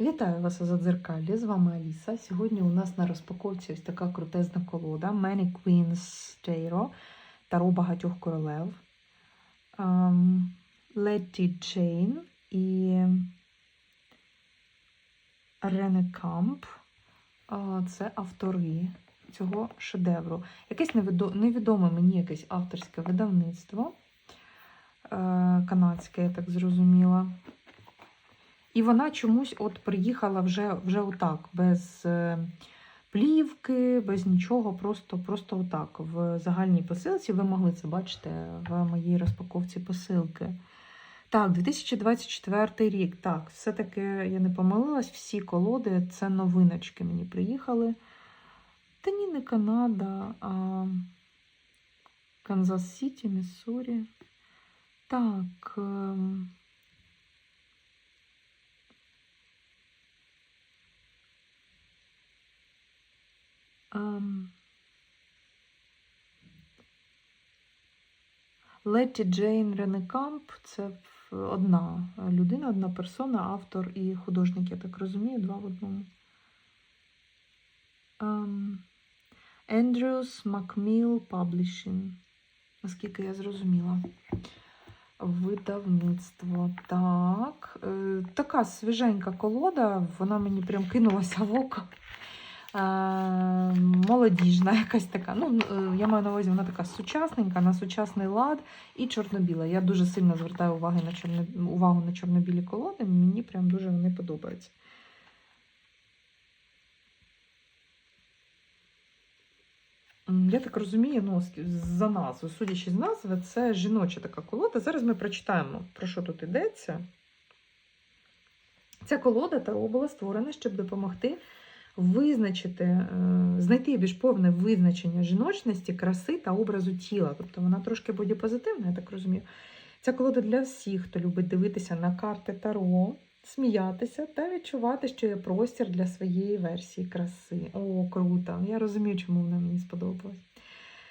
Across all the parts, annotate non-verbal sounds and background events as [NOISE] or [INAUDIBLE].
Вітаю вас у Задзеркалі, з вами Аліса. Сьогодні у нас на розпаковці ось така крутезна колода Many Queens Tarot, Таро багатьох королев. Ем, Letty Jane і Рене Камп. Це автори цього шедевру. Якесь невідо- невідоме мені якесь авторське видавництво. е, Канадське, я так зрозуміла. І вона чомусь от приїхала вже, вже отак, без е, плівки, без нічого, просто, просто отак. В загальній посилці ви могли це бачити в моїй розпаковці посилки. Так, 2024 рік. Так, все-таки я не помилилась, всі колоди це новиночки мені приїхали. Та ні, не Канада, а Канзас Сіті, Міссурі. Так. Летті Джейн Ренекамп це одна людина, одна персона, автор і художник, я так розумію, два в одному. Andrews Macmill Publishing, наскільки я зрозуміла. Видавництво. Так. Е, така свіженька колода, вона мені прям кинулася в око. Молодіжна [LAUGHS] якась така. Ну, е, я маю на увазі, вона така сучасненька, на сучасний лад і чорно-біла. Я дуже сильно звертаю уваги на чорно, увагу на чорно-білі колоди. Мені прям дуже вони подобаються. Я так розумію, ну, за назву, судячи з назви, це жіноча така колода. Зараз ми прочитаємо, про що тут йдеться. Ця колода Таро була створена, щоб допомогти визначити, е, знайти більш повне визначення жіночності, краси та образу тіла. Тобто вона трошки бодіпозитивна, я так розумію. Ця колода для всіх, хто любить дивитися на карти Таро, сміятися та відчувати, що є простір для своєї версії краси. О, круто! Я розумію, чому вона мені сподобалась.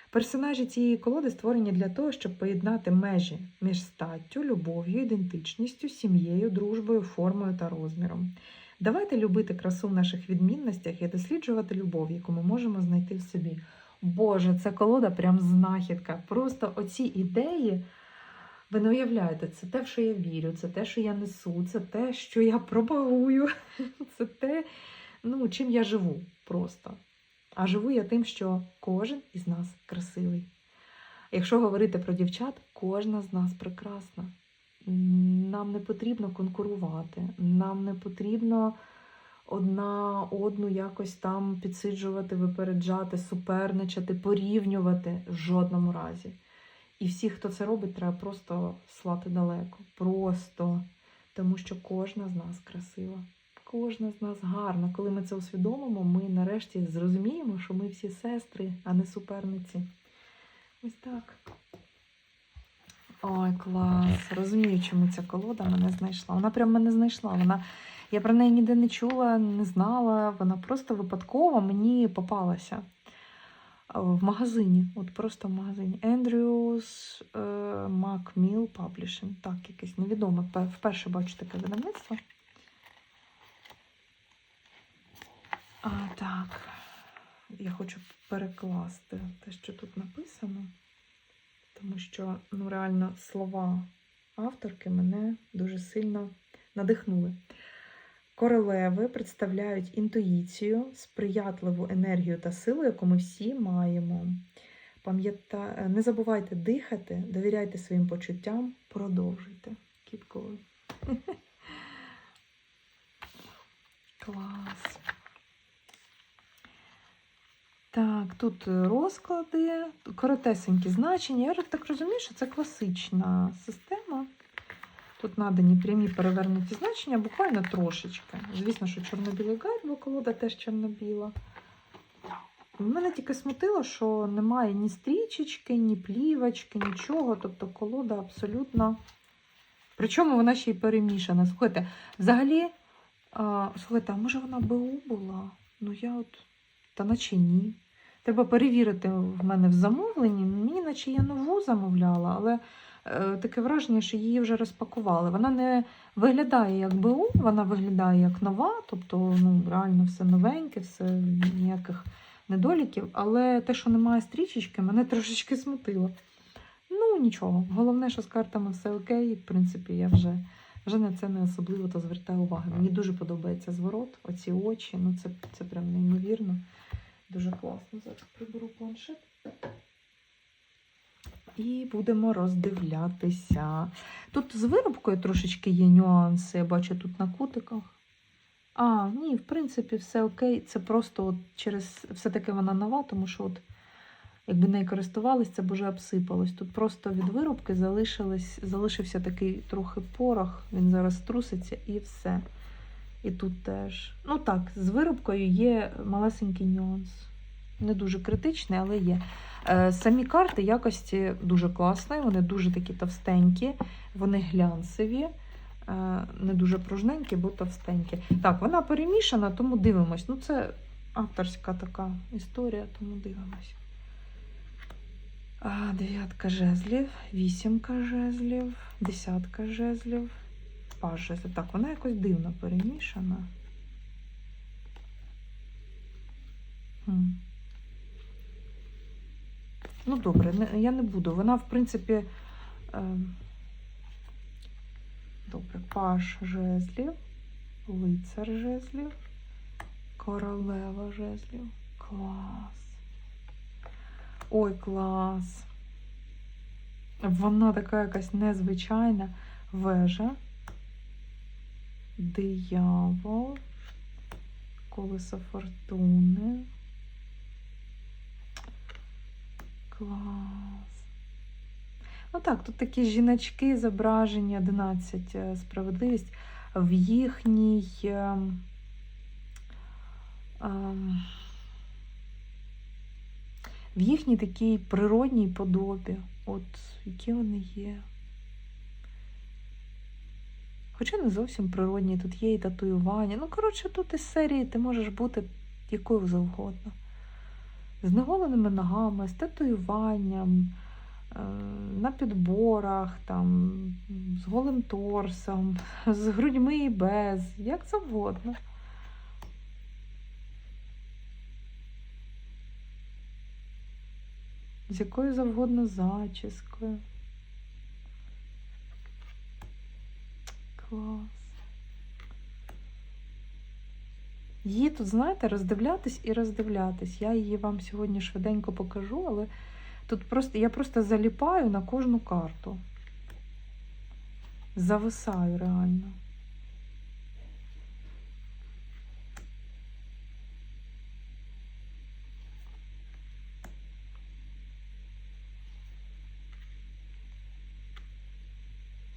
Персонажі цієї колоди створені для того, щоб поєднати межі між статтю, любов'ю, ідентичністю, сім'єю, дружбою, формою та розміром. Давайте любити красу в наших відмінностях і досліджувати любов, яку ми можемо знайти в собі. Боже, це колода прям знахідка. Просто оці ідеї, ви не уявляєте, це те, в що я вірю, це те, що я несу, це те, що я пропагую, [LAUGHS] це те, ну, чим я живу просто. А живу я тим, що кожен із нас красивий. Якщо говорити про дівчат, кожна з нас прекрасна. Нам не потрібно конкурувати, нам не потрібно одна одну якось там підсиджувати, випереджати, суперничати, порівнювати в жодному разі. І всіх, хто це робить, треба просто слати далеко. Просто тому що кожна з нас красива, кожна з нас гарна. Коли ми це усвідомимо, ми нарешті зрозуміємо, що ми всі сестри, а не суперниці. Ось так. Ой, клас. Розумію, чому ця колода мене знайшла. Вона прям мене знайшла. Вона... Я про неї ніде не чула, не знала. Вона просто випадково мені попалася в магазині. От просто в магазині. Andrews е, Macmill Publishing. Так, якесь невідоме. Вперше бачу таке видавництво. А, так. Я хочу перекласти те, що тут написано тому що ну, реально слова авторки мене дуже сильно надихнули. Королеви представляють інтуїцію, сприятливу енергію та силу, яку ми всі маємо. Пам'ята... Не забувайте дихати, довіряйте своїм почуттям, продовжуйте. Keep going. Клас. Так, тут розклади, коротесенькі значення. Я так розумію, що це класична система. Тут надані прямі перевернуті значення, буквально трошечки. Звісно, що чорно-білий гайд, бо колода теж чорно-біла. Мене тільки смутило, що немає ні стрічечки, ні плівочки, нічого. Тобто колода абсолютно. Причому вона ще й перемішана. Слухайте, взагалі, а, слухайте, а може вона БУ була? Ну я от. Та наче ні. Треба перевірити в мене в замовленні. Мені наче я нову замовляла, але е, таке враження, що її вже розпакували. Вона не виглядає як БУ, вона виглядає як нова, тобто ну, реально все новеньке, все ніяких недоліків. Але те, що немає стрічечки, мене трошечки смутило. Ну, нічого. Головне, що з картами все окей. В принципі, я вже, вже на це не особливо то звертаю увагу. Мені дуже подобається зворот, оці очі. Ну, це, це прям неймовірно. Дуже класно. Зараз приберу планшет. І будемо роздивлятися. Тут з виробкою трошечки є нюанси, я бачу тут на кутиках. А, ні, в принципі, все окей. Це просто от через все-таки вона нова, тому що от, якби нею користувались, це б уже обсипалось. Тут просто від виробки залишилось, залишився такий трохи порох, він зараз труситься і все. І тут теж. Ну так, з виробкою є малесенький нюанс. Не дуже критичний, але є. Е, Самі карти якості дуже класні, вони дуже такі товстенькі, вони глянцеві, е, не дуже пружненькі, бо товстенькі. Так, вона перемішана, тому дивимось. Ну, це авторська така історія, тому дивимось. Дев'ятка жезлів, вісімка жезлів, десятка жезлів, паж жезлів. Так, вона якось дивно перемішана. Ну, добре, я не буду. Вона, в принципі, е, добре, паш жезлів, лицар жезлів, королева жезлів. Клас. Ой, клас. Вона така якась незвичайна вежа. Диявол, колесо фортуни. Клас. Ну так, тут такі жіночки зображені 11 е, справедливість в їхній. ем, ем, в їхній такій природній подобі. От які вони є. Хоча не зовсім природні, тут є і татуювання. Ну, коротше, тут із серії ти можеш бути якою завгодно з неголеними ногами, з татуюванням, е, на підборах, там, з голим торсом, [LAUGHS] з грудьми і без, як завгодно. З якою завгодно зачіскою. Клас. Її тут, знаєте, роздивлятись і роздивлятись. Я її вам сьогодні швиденько покажу, але тут просто я просто заліпаю на кожну карту. Зависаю реально.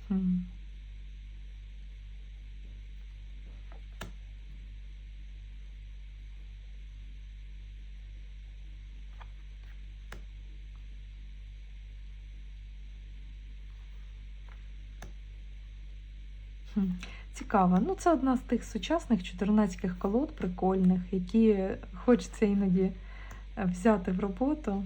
Хм. Хм, Цікаво. Ну, це одна з тих сучасних чотирнацьких колод, прикольних, які хочеться іноді е, взяти в роботу.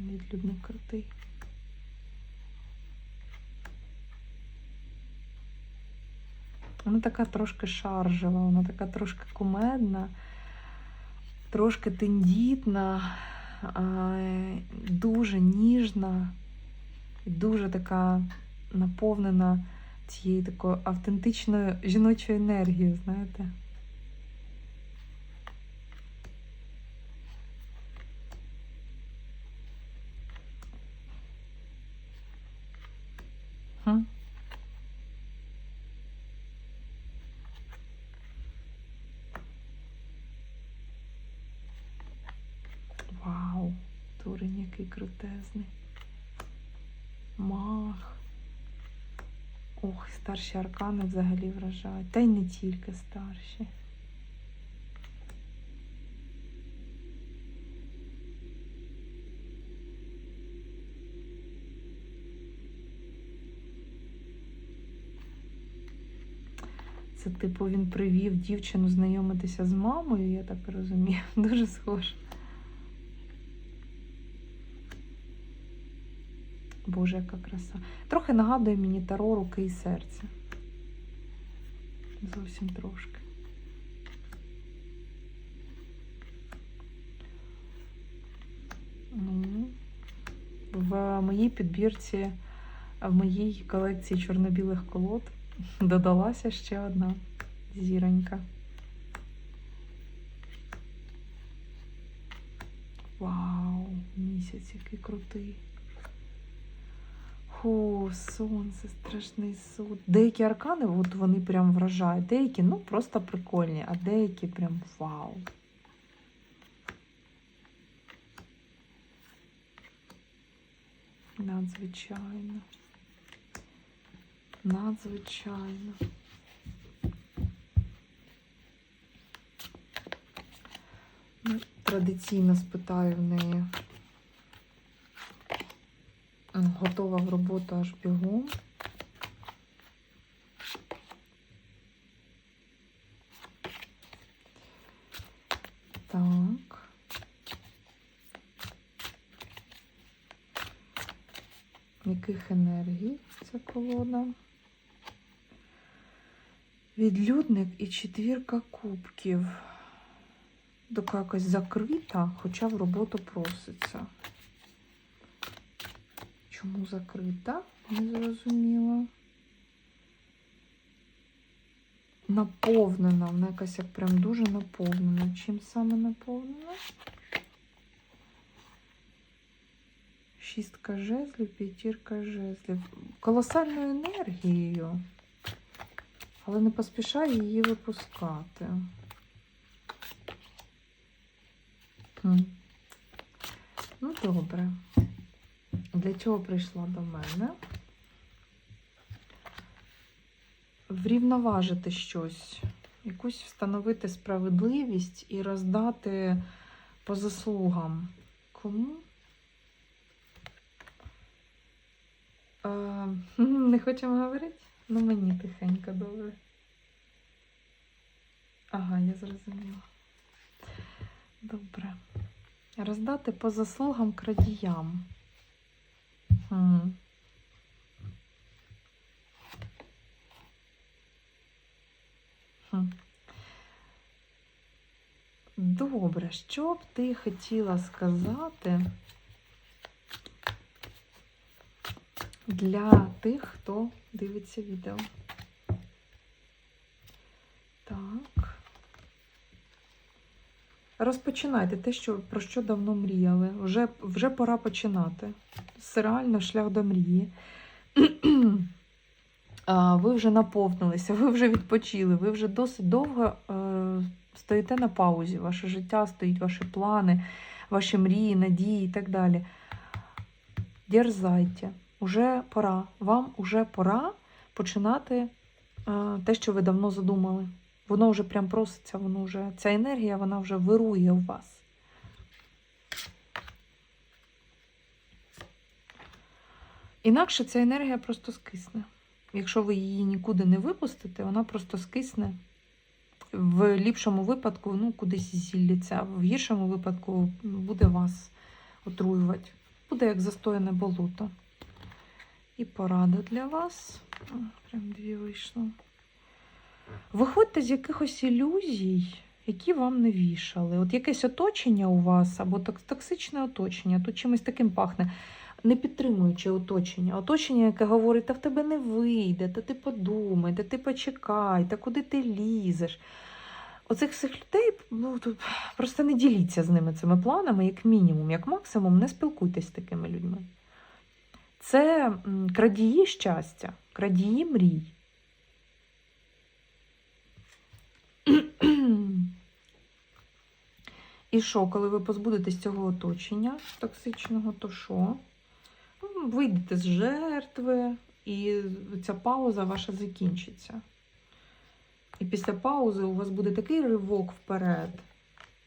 Відлюдно крутий. Вона така трошки шаржева, вона така трошки кумедна, трошки тендітна, дуже ніжна, і дуже така наповнена цією такою автентичною жіночою енергією, знаєте. Олень який крутезний. Мах. Ох, старші аркани взагалі вражають. Та й не тільки старші. Це, типу, він привів дівчину знайомитися з мамою, я так розумію. [LAUGHS] Дуже схоже. Боже, яка краса. Трохи нагадує мені таро руки і серця. Зовсім трошки. Ну, в моїй підбірці, в моїй колекції чорно-білих колод додалася ще одна зіронька. Вау, місяць який крутий. О, сонце, страшний суд. Деякі аркани, от вони прям вражають. Деякі, ну, просто прикольні, а деякі прям вау. Надзвичайно. Надзвичайно. Ну, традиційно спитаю в неї. Готова в роботу аж бігом. Так. Яких енергій ця колода? Відлюдник і четвірка кубків. Така якась закрита, хоча в роботу проситься. Чому закрита? Не зрозуміла. Наповнена, вона якась як прям дуже наповнена. Чим саме наповнена? Шістка жезлів, п'ятірка жезлів. Колосальною енергією, але не поспішаю її випускати. Хм. Ну, добре. Для чого прийшла до мене? Врівноважити щось, якусь встановити справедливість і роздати по заслугам. Кому? Е, [LAUGHS] не хочемо говорити? Ну, мені тихенько добре. Ага, я зрозуміла. Добре. Роздати по заслугам крадіям. Добре, що б ти хотіла сказати для тих, хто дивиться відео? Так. Розпочинайте те, що, про що давно мріяли. Вже, вже пора починати. Це шлях до мрії. [CLEARS THROAT] Ви вже наповнилися, ви вже відпочили, ви вже досить довго е, стоїте на паузі. Ваше життя стоїть, ваші плани, ваші мрії, надії і так далі. Дерзайте, уже пора. Вам уже пора починати е, те, що ви давно задумали. Воно вже прям проситься, воно вже, ця енергія, вона вже вирує у вас. Інакше ця енергія просто скисне. Якщо ви її нікуди не випустите, вона просто скисне. В ліпшому випадку ну, кудись зілляться, в гіршому випадку буде вас отруювати. Буде як застояне болото. І порада для вас. Прям дві вийшло. Виходьте з якихось ілюзій, які вам не вішали. От якесь оточення у вас, або ток- токсичне оточення, тут чимось таким пахне. Не підтримуючи оточення. Оточення, яке говорить, та в тебе не вийде, та ти подумай, та ти почекай, та куди ти лізеш. Оцих всіх людей ну, просто не діліться з ними цими планами, як мінімум, як максимум, не спілкуйтесь з такими людьми. Це крадії щастя, крадії мрій. І що, коли ви позбудетесь цього оточення токсичного, то що? Ну, Вийдете з жертви, і ця пауза ваша закінчиться. І після паузи у вас буде такий ривок вперед,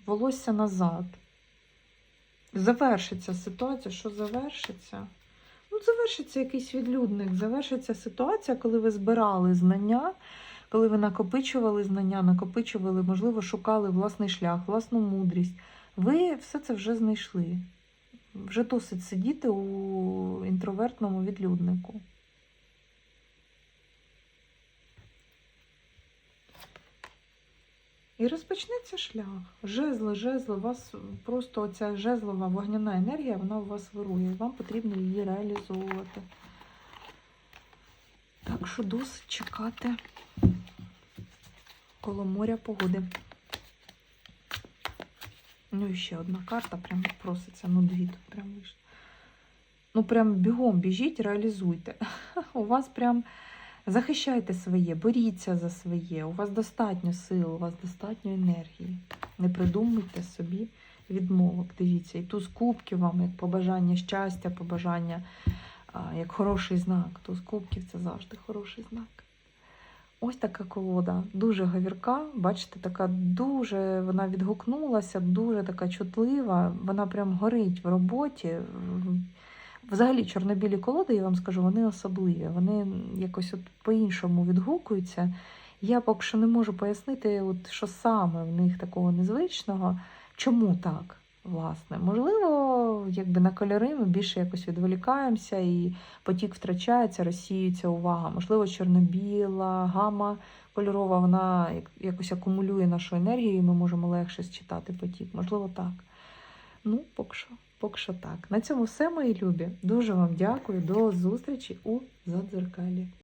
волосся назад. Завершиться ситуація, що завершиться? Ну, завершиться якийсь відлюдник, завершиться ситуація, коли ви збирали знання, коли ви накопичували знання, накопичували, можливо, шукали власний шлях, власну мудрість. Ви все це вже знайшли. Вже досить сидіти у інтровертному відлюднику. І розпочнеться шлях. Жезли, жезли, у вас просто оця жезлова вогняна енергія, вона у вас вирує. Вам потрібно її реалізовувати. Так що досить чекати коло моря погоди. Ну і ще одна карта, прям проситься, ну дві тут прям вийшли. Ну, прям бігом біжіть, реалізуйте. [LAUGHS] У вас прям захищайте своє, боріться за своє. У вас достатньо сил, у вас достатньо енергії. Не придумуйте собі відмовок. Дивіться, і туз кубків вам як побажання щастя, побажання як хороший знак. Туз кубків це завжди хороший знак. Ось така колода, дуже говірка. Бачите, така дуже вона відгукнулася, дуже така чутлива. Вона прям горить в роботі. Взагалі, чорнобілі колоди, я вам скажу, вони особливі. Вони якось от по-іншому відгукуються. Я поки що не можу пояснити, от що саме в них такого незвичного, чому так, власне. Можливо, якби на кольори ми більше якось відволікаємося і потік втрачається, розсіюється увага. Можливо, чорно-біла, гама кольорова, вона якось акумулює нашу енергію, і ми можемо легше считати потік. Можливо, так. Ну, поки що, поки що так. На цьому все, мої любі. Дуже вам дякую. До зустрічі у Задзеркалі.